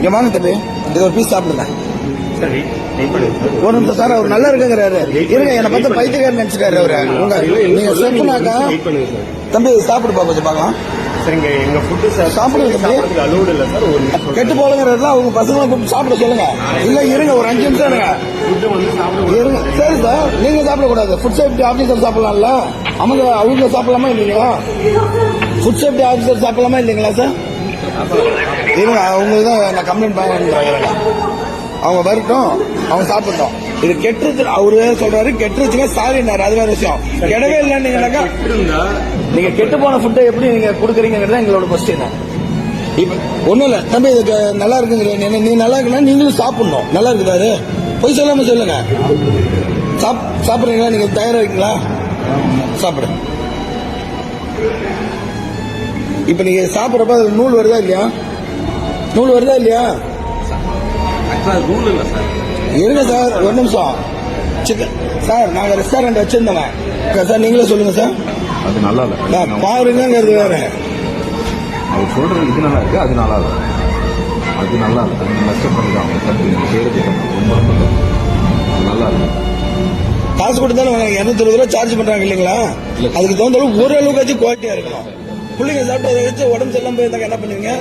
இங்க வாங்க தம்பி. இது ஒரு பீஸ் சாப்பிடுங்க. சரி ஒரு நிமிஷம் சார் அவர் நல்லா இருக்குங்கிறாரு. இருங்க என்னை பார்த்து பைத்தியக்காரன் நினைச்சிட்டாரு அவரு. உங்க நீங்க சொன்னாக்கா தம்பி சாப்பிடுப்பா கொஞ்சம் பார்க்கலாம். சரிங்க எங்க ஃபுட்டு சார் சாப்பிடுங்க அலோடு சார் ஒரு கெட்டு போலங்கிறதுல அவங்க பசங்களை கூப்பிட்டு சாப்பிட சொல்லுங்க. இல்ல இருங்க ஒரு அஞ்சு நிமிஷம் இருங்க. இருங்க. சரி சார் நீங்க சாப்பிடக்கூடாது. ஃபுட் சேஃப்டி ஆபீசர் சாப்பிடலாம்ல. அவங்க அவங்க சாப்பிடலாமா இல்லைங்களா? ஃபுட் சேஃப்டி ஆபீசர் சாப்பிடலாமா இல்லைங்களா சார் இருங்க அவங்க தான் நான் கம்ப்ளைண்ட் பண்ணுறாங்க அவங்க வரட்டும் அவங்க சாப்பிட்டோம் இது கெட்டுருச்சு அவரு சொல்றாரு கெட்டுருச்சுங்க சாரினாரு அது வேற விஷயம். கெடவே இல்லைன்னீங்கன்னாக்கா இருந்தா நீங்க கெட்டு போன ஃபுட்டை எப்படி நீங்க கொடுக்குறீங்கிறது எங்களோட கொஸ்டின் இப்ப ஒண்ணும் இல்ல. தம்பி இதுக்கு நல்லா இருக்குங்கிற நீ- நல்லா இருக்குன்னா நீங்களும் சாப்பிடணும். நல்லா இருக்குதாரு போய் சொல்லாம சொல்லுங்க. சாப் சாப்பிடுறீங்களா? நீங்க தயாரா இருக்கீங்களா? சாப்பிடு. இப்ப நீங்க சாப்பிடுறப்ப அதுல நூல் வருதா இல்லையா? நூல் வருதா இல்லையா? இருங்க சார் ஒரு நிமிஷம். சிக்கன் சார் நாங்க ரெஸ்டாரண்ட் வச்சிருந்தோங்க சார் நீங்களே சொல்லுங்க சார். அது நல்லா இல்ல. பாருங்கிறது வேற. அவர் சொல்றது இது நல்லா இருக்கு அது நல்லா இல்ல. அது நல்லா இல்ல. அது நஷ்டம் பண்ணிடுவாங்க தப்பு நீங்க செய்யறது தப்பு. ரொம்ப ரொம்ப. அது நல்லா இல்ல. காசு கொடுத்தாலும் இருநூத்தி இருபது ரூபா சார்ஜ் பண்றாங்க இல்லைங்களா? அதுக்கு தகுந்த அளவு ஓரளவுக்காச்சும் குவாலிட்டியா இருக்கணும். பிள்ளைங்க சாப்பிட்டு அதை வச்சு உடம்பு சரியில்லாம போயிருந்தாங்க. என்ன பண்ணுவீங்க?